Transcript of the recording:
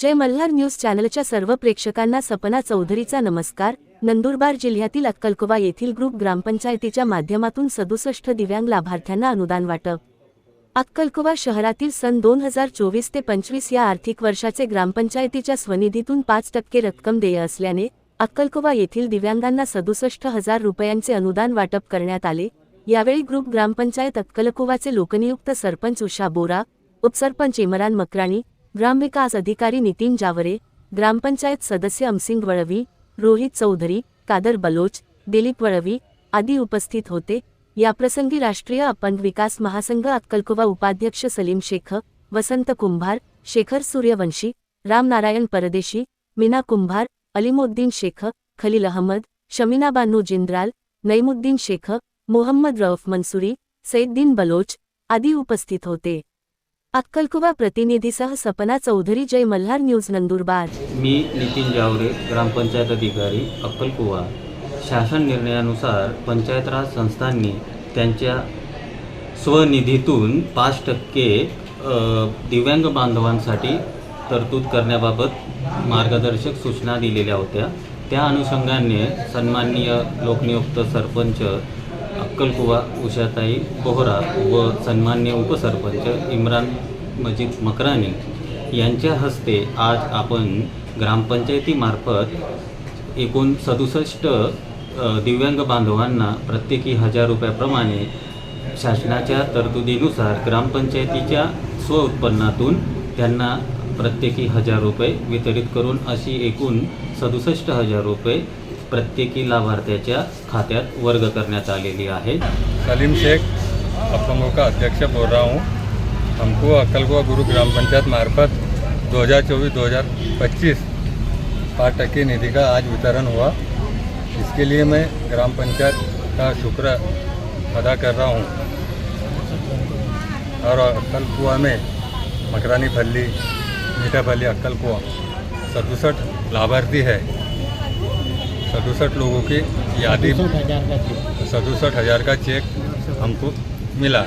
जय Malhar news चॅनलच्या सर्व प्रेक्षकांना सपना चौधरीचा नमस्कार. नंदुरबार जिल्ह्यातील अक्कलकोवा येथील ग्रुप ग्रामपंचायतीच्या माध्यमातून सदुसष्ट दिव्यांग लाभार्थ्यांना अनुदान वाटप. अक्कलकोवा शहरातील सन दोन हजार चोवीस ते पंचवीस या आर्थिक वर्षाचे ग्रामपंचायतीच्या स्वनिधीतून पाच टक्के रक्कम देय असल्याने अक्कलकोवा येथील दिव्यांगांना सदुसष्ट हजार रुपयांचे अनुदान वाटप करण्यात आले. यावेळी ग्रुप ग्रामपंचायत अक्कलकोवाचे लोकनियुक्त सरपंच उषा बोरा उपसरपंच इमरान मकराणी ग्रामविकास अधिकारी नितीन जावरे ग्रामपंचायत सदस्य अमसिंग वळवी रोहित चौधरी कादर बलोच दिलीप वळवी आदी उपस्थित होते. याप्रसंगी राष्ट्रीय अपंग विकास महासंघ अक्कलकुवा उपाध्यक्ष सलीम शेख वसंत कुंभार शेखर सूर्यवंशी रामनारायण परदेशी मीना कुंभार अलिमुद्दीन शेख खलील अहमद शमीनाबानू जिंद्राल नईमुद्दीन शेख मोहम्मद रौफ मंसुरी सैद्दीन बलोच आदी उपस्थित होते. अक्कलकुवा प्रतिनिधीसह सपना चौधरी जय मल्हार न्यूज नंदुरबार. मी नितीन जावरे ग्रामपंचायत अधिकारी अक्कलकुवा. शासन निर्णयानुसार पंचायत राज संस्थांनी त्यांच्या स्वनिधीतून पाच टक्के दिव्यांग बांधवांसाठी तरतूद करण्याबाबत मार्गदर्शक सूचना दिलेल्या होत्या. त्या अनुषंगाने सन्माननीय लोकनियुक्त सरपंच अक्कलकुवा उषाताई बोहरा व सन्मान्य उपसरपंच इम्रान मजीद मकरानी यांच्या हस्ते आज आपण ग्रामपंचायतीमार्फत एकूण सदुसष्ट दिव्यांग बांधवांना प्रत्येकी हजार रुपयाप्रमाणे शासनाच्या तरतुदीनुसार ग्रामपंचायतीच्या स्वउत्पन्नातून त्यांना प्रत्येकी हजार रुपये वितरित करून अशी एकूण सदुसष्ट हजार रुपये प्रत्येकी लाभार्थ्याच्या खात्यात वर्ग आहे. सलीम शेख अपंगों का अध्यक्ष बोल रहा हूँ। हमको अक्कलकुआ गुरु ग्राम पंचायत मार्फत 2024-2025 पाँच टक्के निधि का आज वितरण हुआ। इसके लिए मैं ग्राम पंचायत का शुक्र अदा कर रहा हूँ। और अक्कलकुआ में मकरानी फल्ली, मीठा फल्ली अक्कलकुआ सदुसठ लाभार्थी है। सदुसठ लोगों की यादी सदुसठ हज़ार का चेक हमको मिला।